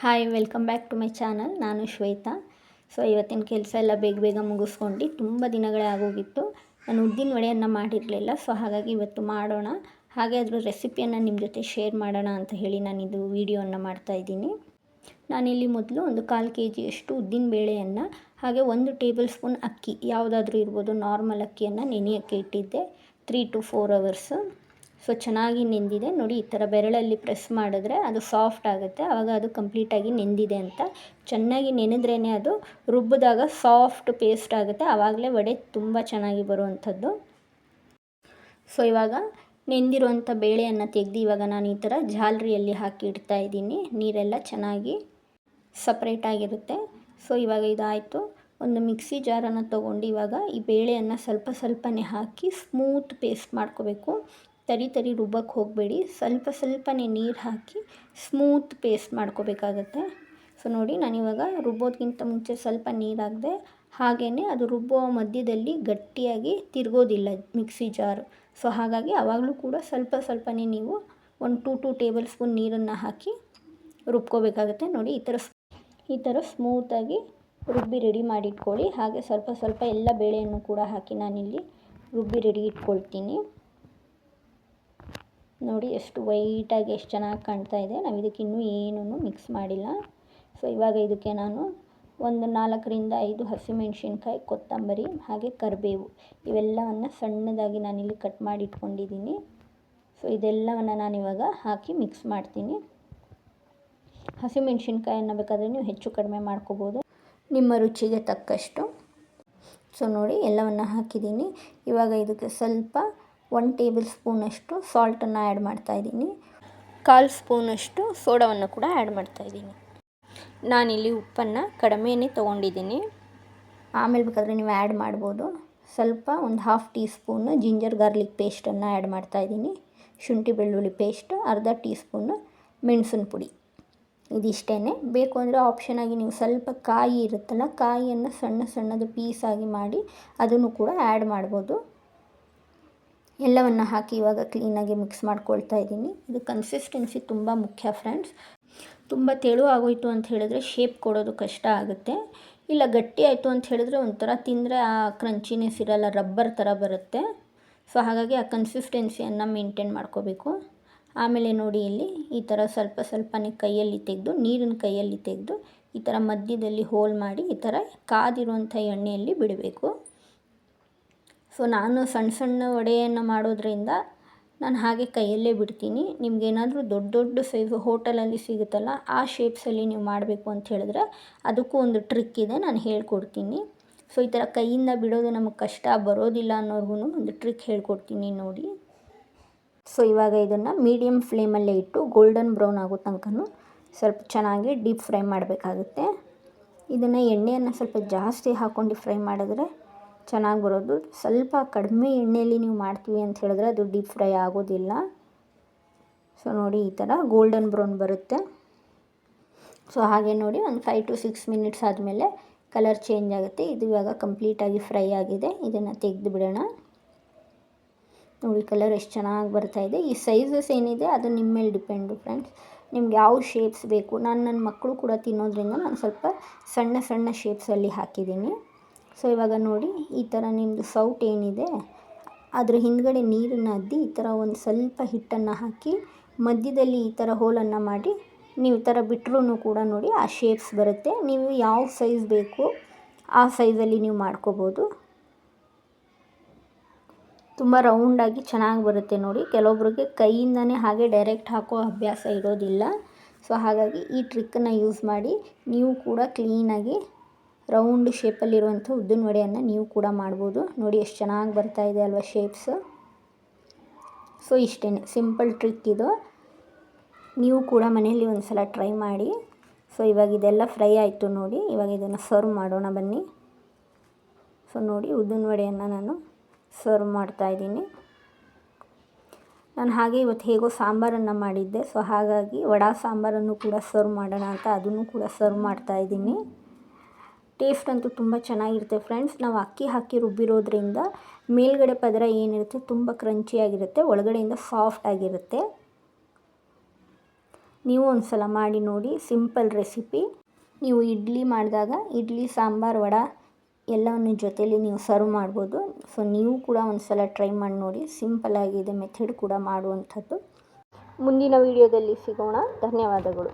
Hi welcome back to my channel ನಾನು Shweta. So ಇವತ್ತಿನ ಕೆಲಸ ಎಲ್ಲ ಬೇಗ ಬೇಗ ಮುಗಿಸ್ಕೊಂಡು ತುಂಬ ದಿನಗಳೇ ಆಗೋಗಿತ್ತು. ನಾನು ಉದ್ದಿನ ವಡೆಯನ್ನು ಮಾಡಿರಲಿಲ್ಲ ಸೊ ಹಾಗಾಗಿ ಇವತ್ತು ಮಾಡೋಣ. ಹಾಗೆ ಅದರ ರೆಸಿಪಿಯನ್ನು ನಿಮ್ಮ ಜೊತೆ ಶೇರ್ ಮಾಡೋಣ ಅಂತ ಹೇಳಿ ನಾನಿದು ವೀಡಿಯೋವನ್ನು ಮಾಡ್ತಾಯಿದ್ದೀನಿ ನಾನಿಲ್ಲಿ ಮೊದಲು ಒಂದು ಕಾಲು ಕೆ ಜಿಯಷ್ಟು ಉದ್ದಿನ ಬೇಳೆಯನ್ನು, ಹಾಗೆ ಒಂದು ಟೇಬಲ್ ಸ್ಪೂನ್ ಅಕ್ಕಿ, ಯಾವುದಾದ್ರೂ ಇರ್ಬೋದು ನಾರ್ಮಲ್ ಅಕ್ಕಿಯನ್ನು ನೆನೆಯೋಕ್ಕೆ ಇಟ್ಟಿದ್ದೆ. Three to four hours so ಚೆನ್ನಾಗಿ ನೆಂದಿದೆ. ನೋಡಿ, ಈ ಥರ ಬೆರಳಲ್ಲಿ ಪ್ರೆಸ್ ಮಾಡಿದ್ರೆ ಅದು ಸಾಫ್ಟ್ ಆಗುತ್ತೆ. ಆವಾಗ ಅದು ಕಂಪ್ಲೀಟಾಗಿ ನೆಂದಿದೆ ಅಂತ. ಚೆನ್ನಾಗಿ ನೆನೆದ್ರೇ ಅದು ರುಬ್ಬಿದಾಗ ಸಾಫ್ಟ್ ಪೇಸ್ಟ್ ಆಗುತ್ತೆ. ಆವಾಗಲೇ ವಡೆ ತುಂಬ ಚೆನ್ನಾಗಿ ಬರುವಂಥದ್ದು. ಸೊ, ಇವಾಗ ನೆಂದಿರುವಂಥ ಬೇಳೆಯನ್ನು ತೆಗೆದು ಇವಾಗ ನಾನು ಈ ಥರ ಜಾಲರಿಯಲ್ಲಿ ಹಾಕಿ ಇಡ್ತಾ ಇದ್ದೀನಿ. ನೀರೆಲ್ಲ ಚೆನ್ನಾಗಿ ಸಪ್ರೇಟಾಗಿರುತ್ತೆ ಸೊ, ಇವಾಗ ಇದಾಯಿತು. ಒಂದು ಮಿಕ್ಸಿ ಜಾರನ್ನು ತೊಗೊಂಡು ಇವಾಗ ಈ ಬೇಳೆಯನ್ನು ಸ್ವಲ್ಪ ಸ್ವಲ್ಪನೇ ಹಾಕಿ ಸ್ಮೂತ್ ಪೇಸ್ಟ್ ಮಾಡ್ಕೋಬೇಕು. ತರಿ ತರಿ ರುಬ್ಬಕ್ಕೆ ಹೋಗಬೇಡಿ. ಸ್ವಲ್ಪ ಸ್ವಲ್ಪನೇ ನೀರು ಹಾಕಿ ಸ್ಮೂತ್ ಪೇಸ್ಟ್ ಮಾಡ್ಕೋಬೇಕಾಗತ್ತೆ. ಸೊ ನೋಡಿ, ನಾನಿವಾಗ ರುಬ್ಬೋದಕ್ಕಿಂತ ಮುಂಚೆ ಸ್ವಲ್ಪ ನೀರು ಹಾಕಿದೆ ಹಾಗೆಯೇ ಅದು ರುಬ್ಬೋ ಮಧ್ಯದಲ್ಲಿ ಗಟ್ಟಿಯಾಗಿ ತಿರುಗೋದಿಲ್ಲ ಮಿಕ್ಸಿ ಜಾರು. ಸೊ ಹಾಗಾಗಿ ಆವಾಗಲೂ ಕೂಡ ಸ್ವಲ್ಪ ಸ್ವಲ್ಪನೇ ನೀವು ಒಂದು ಟೂ ಟೂ ಟೇಬಲ್ ಸ್ಪೂನ್ ನೀರನ್ನು ಹಾಕಿ ರುಬ್ಕೋಬೇಕಾಗತ್ತೆ. ನೋಡಿ, ಈ ಥರ ಈ ಥರ ಸ್ಮೂತಾಗಿ ರುಬ್ಬಿ ರೆಡಿ ಮಾಡಿಟ್ಕೊಳ್ಳಿ. ಹಾಗೆ ಸ್ವಲ್ಪ ಸ್ವಲ್ಪ ಎಲ್ಲ ಬೇಳೆಯನ್ನು ಕೂಡ ಹಾಕಿ ನಾನಿಲ್ಲಿ ರುಬ್ಬಿ ರೆಡಿ ಇಟ್ಕೊಳ್ತೀನಿ. ನೋಡಿ ಎಷ್ಟು ವೈಟಾಗಿ ಎಷ್ಟು ಚೆನ್ನಾಗಿ ಕಾಣ್ತಾ ಇದೆ. ನಾವು ಇದಕ್ಕೆ ಇನ್ನೂ ಏನೂ ಮಿಕ್ಸ್ ಮಾಡಿಲ್ಲ. ಸೊ ಇವಾಗ ಇದಕ್ಕೆ ನಾನು ಒಂದು ನಾಲ್ಕರಿಂದ ಐದು ಹಸಿಮೆಣ್ಸಿನ್ಕಾಯಿ, ಕೊತ್ತಂಬರಿ, ಹಾಗೆ ಕರಿಬೇವು ಇವೆಲ್ಲವನ್ನು ಸಣ್ಣದಾಗಿ ನಾನಿಲ್ಲಿ ಕಟ್ ಮಾಡಿ ಇಟ್ಕೊಂಡಿದ್ದೀನಿ. ಸೊ ಇದೆಲ್ಲವನ್ನು ನಾನಿವಾಗ ಹಾಕಿ ಮಿಕ್ಸ್ ಮಾಡ್ತೀನಿ. ಹಸಿಮೆಣ್ಸಿನ್ಕಾಯಿ ಬೇಕಾದರೆ ನೀವು ಹೆಚ್ಚು ಕಡಿಮೆ ಮಾಡ್ಕೋಬೋದು. ನಿಮ್ಮ ರುಚಿಗೆ ತಕ್ಕಷ್ಟು. ಸೊ ನೋಡಿ ಎಲ್ಲವನ್ನು ಹಾಕಿದ್ದೀನಿ. ಇವಾಗ ಇದಕ್ಕೆ ಸ್ವಲ್ಪ ಒನ್ ಟೇಬಲ್ ಸ್ಪೂನಷ್ಟು ಸಾಲ್ಟನ್ನು ಆ್ಯಡ್ ಮಾಡ್ತಾಯಿದ್ದೀನಿ ಕಾಲು ಸ್ಪೂನಷ್ಟು ಸೋಡಾವನ್ನು ಕೂಡ ಆ್ಯಡ್ ಮಾಡ್ತಾಯಿದ್ದೀನಿ ನಾನಿಲ್ಲಿ ಉಪ್ಪನ್ನು ಕಡಿಮೆನೇ ತೊಗೊಂಡಿದ್ದೀನಿ. ಆಮೇಲೆ ಬೇಕಾದರೆ ನೀವು ಆ್ಯಡ್ ಮಾಡ್ಬೋದು. ಸ್ವಲ್ಪ ಒಂದು half teaspoon ginger garlic ಪೇಸ್ಟನ್ನು ಆ್ಯಡ್ ಮಾಡ್ತಾಯಿದ್ದೀನಿ ಶುಂಠಿ ಬೆಳ್ಳುಳ್ಳಿ ಪೇಸ್ಟ್, ಅರ್ಧ ಟೀ ಸ್ಪೂನು ಮೆಣಸಿನ ಪುಡಿ. ಇದಿಷ್ಟೇ ಬೇಕು ಅಂದರೆ ಆಪ್ಷನಾಗಿ ನೀವು ಸ್ವಲ್ಪ ಕಾಯಿ ಇರುತ್ತಲ್ಲ, ಕಾಯಿಯನ್ನು ಸಣ್ಣ ಸಣ್ಣದು ಪೀಸಾಗಿ ಮಾಡಿ ಅದನ್ನು ಕೂಡ ಆ್ಯಡ್ ಮಾಡ್ಬೋದು. ಎಲ್ಲವನ್ನು ಹಾಕಿ ಇವಾಗ ಕ್ಲೀನಾಗಿ ಮಿಕ್ಸ್ ಮಾಡ್ಕೊಳ್ತಾ ಇದ್ದೀನಿ. ಇದು ಕನ್ಸಿಸ್ಟೆನ್ಸಿ ತುಂಬ ಮುಖ್ಯ ಫ್ರೆಂಡ್ಸ್ ತುಂಬ ತೆಳು ಆಗೋಯಿತು ಅಂತ ಹೇಳಿದ್ರೆ ಶೇಪ್ ಕೊಡೋದು ಕಷ್ಟ ಆಗುತ್ತೆ. ಇಲ್ಲ ಗಟ್ಟಿ ಆಯಿತು ಅಂತ ಹೇಳಿದ್ರೆ ಒಂಥರ ತಿಂದರೆ ಆ ಕ್ರಂಚಿನೆಸ್ ಇರಲ್ಲ ರಬ್ಬರ್ ಥರ ಬರುತ್ತೆ. ಸೊ ಹಾಗಾಗಿ ಆ ಕನ್ಸಿಸ್ಟೆನ್ಸಿಯನ್ನು ಮೇಂಟೈನ್ ಮಾಡ್ಕೋಬೇಕು. ಆಮೇಲೆ ನೋಡಿ ಇಲ್ಲಿ, ಈ ಥರ ಸ್ವಲ್ಪ ಸ್ವಲ್ಪನೇ ಕೈಯಲ್ಲಿ ತೆಗೆದು, ನೀರಿನ ಕೈಯಲ್ಲಿ ತೆಗೆದು, ಈ ಥರ ಮಧ್ಯದಲ್ಲಿ ಹೋಲ್ ಮಾಡಿ, ಈ ಥರ ಕಾದಿರುವಂಥ ಎಣ್ಣೆಯಲ್ಲಿ ಬಿಡಬೇಕು. ಸೊ ನಾನು ಸಣ್ಣ ಸಣ್ಣ ವಡೆಯನ್ನು ಮಾಡೋದ್ರಿಂದ ನಾನು ಹಾಗೆ ಕೈಯಲ್ಲೇ ಬಿಡ್ತೀನಿ. ನಿಮಗೇನಾದರೂ ದೊಡ್ಡ ದೊಡ್ಡ ಸೈಜ್ ಹೋಟೆಲಲ್ಲಿ ಸಿಗುತ್ತಲ್ಲ, ಆ ಶೇಪ್ಸಲ್ಲಿ ನೀವು ಮಾಡಬೇಕು ಅಂತ ಹೇಳಿದ್ರೆ ಅದಕ್ಕೂ ಒಂದು ಟ್ರಿಕ್ ಇದೆ ನಾನು ಹೇಳ್ಕೊಡ್ತೀನಿ. ಸೊ ಈ ಥರ ಕೈಯಿಂದ ಬಿಡೋದು ನಮಗೆ ಕಷ್ಟ, ಬರೋದಿಲ್ಲ ಅನ್ನೋರ್ಗು ಒಂದು ಟ್ರಿಕ್ ಹೇಳ್ಕೊಡ್ತೀನಿ ನೋಡಿ. ಸೊ ಇವಾಗ ಇದನ್ನು ಮೀಡಿಯಮ್ ಫ್ಲೇಮಲ್ಲೇ ಇಟ್ಟು ಗೋಲ್ಡನ್ ಬ್ರೌನ್ ಆಗೋ ತನಕ ಸ್ವಲ್ಪ ಚೆನ್ನಾಗಿ ಡೀಪ್ ಫ್ರೈ ಮಾಡಬೇಕಾಗುತ್ತೆ. ಇದನ್ನು ಎಣ್ಣೆಯನ್ನು ಸ್ವಲ್ಪ ಜಾಸ್ತಿ ಹಾಕ್ಕೊಂಡು ಫ್ರೈ ಮಾಡಿದ್ರೆ ಚೆನ್ನಾಗಿ ಬರೋದು. ಸ್ವಲ್ಪ ಕಡಿಮೆ ಎಣ್ಣೆಯಲ್ಲಿ ನೀವು ಮಾಡ್ತೀವಿ ಅಂತ ಹೇಳಿದ್ರೆ ಅದು ಡೀಪ್ ಫ್ರೈ ಆಗೋದಿಲ್ಲ. ಸೊ ನೋಡಿ ಈ ಥರ ಗೋಲ್ಡನ್ ಬ್ರೌನ್ ಬರುತ್ತೆ. ಸೊ ಹಾಗೆ ನೋಡಿ ಒಂದು ಫೈವ್ ಟು ಸಿಕ್ಸ್ ಮಿನಿಟ್ಸ್ ಆದಮೇಲೆ ಕಲರ್ ಚೇಂಜ್ ಆಗುತ್ತೆ. ಇದು ಇವಾಗ ಕಂಪ್ಲೀಟಾಗಿ ಫ್ರೈ ಆಗಿದೆ. ಇದನ್ನು ತೆಗೆದು ಬಿಡೋಣ. ನೋಡಿ ಕಲರ್ ಎಷ್ಟು ಚೆನ್ನಾಗಿ ಬರ್ತಾ ಇದೆ. ಈ ಸೈಜಸ್ ಏನಿದೆ ಅದು ನಿಮ್ಮ ಮೇಲೆ ಡಿಪೆಂಡು ಫ್ರೆಂಡ್ಸ್ ನಿಮ್ಗೆ ಯಾವ ಶೇಪ್ಸ್ ಬೇಕು? ನಾನು ನನ್ನ ಮಕ್ಕಳು ಕೂಡ ತಿನ್ನೋದ್ರಿಂದ ನಾನು ಸ್ವಲ್ಪ ಸಣ್ಣ ಸಣ್ಣ ಶೇಪ್ಸಲ್ಲಿ ಹಾಕಿದ್ದೀನಿ. ಸೊ ಇವಾಗ ನೋಡಿ, ಈ ಥರ ನಿಮ್ಮದು ಸೌಟ್ ಏನಿದೆ, ಅದರ ಹಿಂದ್ಗಡೆ ನೀರನ್ನು ಅದ್ದಿ ಈ ಥರ ಒಂದು ಸ್ವಲ್ಪ ಹಿಟ್ಟನ್ನು ಹಾಕಿ, ಮಧ್ಯದಲ್ಲಿ ಈ ಥರ ಹೋಲನ್ನು ಮಾಡಿ, ನೀವು ಈ ಥರ ಬಿಟ್ಟರೂ ಕೂಡ ನೋಡಿ ಆ ಶೇಪ್ಸ್ ಬರುತ್ತೆ. ನೀವು ಯಾವ ಸೈಜ್ ಬೇಕು, ಆ ಸೈಜಲ್ಲಿ ನೀವು ಮಾಡ್ಕೋಬೋದು. ತುಂಬ ರೌಂಡಾಗಿ ಚೆನ್ನಾಗಿ ಬರುತ್ತೆ ನೋಡಿ. ಕೆಲವೊಬ್ರಿಗೆ ಕೈಯಿಂದನೇ ಹಾಗೆ ಡೈರೆಕ್ಟ್ ಹಾಕೋ ಅಭ್ಯಾಸ ಇರೋದಿಲ್ಲ. ಸೊ ಹಾಗಾಗಿ ಈ ಟ್ರಿಕ್ಕನ್ನು ಯೂಸ್ ಮಾಡಿ, ನೀವು ಕೂಡ ಕ್ಲೀನಾಗಿ ರೌಂಡ್ ಶೇಪಲ್ಲಿರುವಂಥ ಉದ್ದಿನ ವಡೆಯನ್ನು ನೀವು ಕೂಡ ಮಾಡ್ಬೋದು. ನೋಡಿ ಎಷ್ಟು ಚೆನ್ನಾಗಿ ಬರ್ತಾ ಇದೆ ಅಲ್ವಾ ಶೇಪ್ಸ್ ಸೊ ಇಷ್ಟೇ ಸಿಂಪಲ್ ಟ್ರಿಕ್ ಇದು. ನೀವು ಕೂಡ ಮನೆಯಲ್ಲಿ ಒಂದು ಸಲ ಟ್ರೈ ಮಾಡಿ. ಸೊ ಇವಾಗ ಇದೆಲ್ಲ ಫ್ರೈ ಆಯಿತು ನೋಡಿ. ಇವಾಗ ಇದನ್ನು ಸರ್ವ್ ಮಾಡೋಣ ಬನ್ನಿ. ಸೊ ನೋಡಿ ಉದ್ದಿನ ವಡೆಯನ್ನು ನಾನು ಸರ್ವ್ ಮಾಡ್ತಾಯಿದ್ದೀನಿ ನಾನು ಹಾಗೆ ಇವತ್ತು ಹೇಗೋ ಸಾಂಬಾರನ್ನು ಮಾಡಿದ್ದೆ. ಸೊ ಹಾಗಾಗಿ ವಡಾ ಸಾಂಬಾರನ್ನು ಕೂಡ ಸರ್ವ್ ಮಾಡೋಣ ಅಂತ ಅದನ್ನು ಕೂಡ ಸರ್ವ್ ಮಾಡ್ತಾಯಿದ್ದೀನಿ ಟೇಸ್ಟ್ ಅಂತೂ ತುಂಬ ಚೆನ್ನಾಗಿರುತ್ತೆ ಫ್ರೆಂಡ್ಸ್. ನಾವು ಅಕ್ಕಿ ಹಾಕಿ ರುಬ್ಬಿರೋದ್ರಿಂದ ಮೇಲ್ಗಡೆ ಪದರ ಏನಿರುತ್ತೆ ತುಂಬ ಕ್ರಂಚಿಯಾಗಿರುತ್ತೆ, ಒಳಗಡೆಯಿಂದ ಸಾಫ್ಟ್ ಆಗಿರುತ್ತೆ. ನೀವು ಒಂದು ಸಲ ಮಾಡಿ ನೋಡಿ, ಸಿಂಪಲ್ ರೆಸಿಪಿ. ನೀವು ಇಡ್ಲಿ ಮಾಡಿದಾಗ ಇಡ್ಲಿ, ಸಾಂಬಾರು, ವಡ ಎಲ್ಲವನ್ನು ಜೊತೆಯಲ್ಲಿ ನೀವು ಸರ್ವ್ ಮಾಡ್ಬೋದು. ಸೊ, ನೀವು ಕೂಡ ಒಂದು ಸಲ ಟ್ರೈ ಮಾಡಿ ನೋಡಿ, ಸಿಂಪಲ್ ಆಗಿದೆ ಮೆಥಡ್ ಕೂಡ ಮಾಡುವಂಥದ್ದು. ಮುಂದಿನ ವಿಡಿಯೋದಲ್ಲಿ ಸಿಗೋಣ. ಧನ್ಯವಾದಗಳು.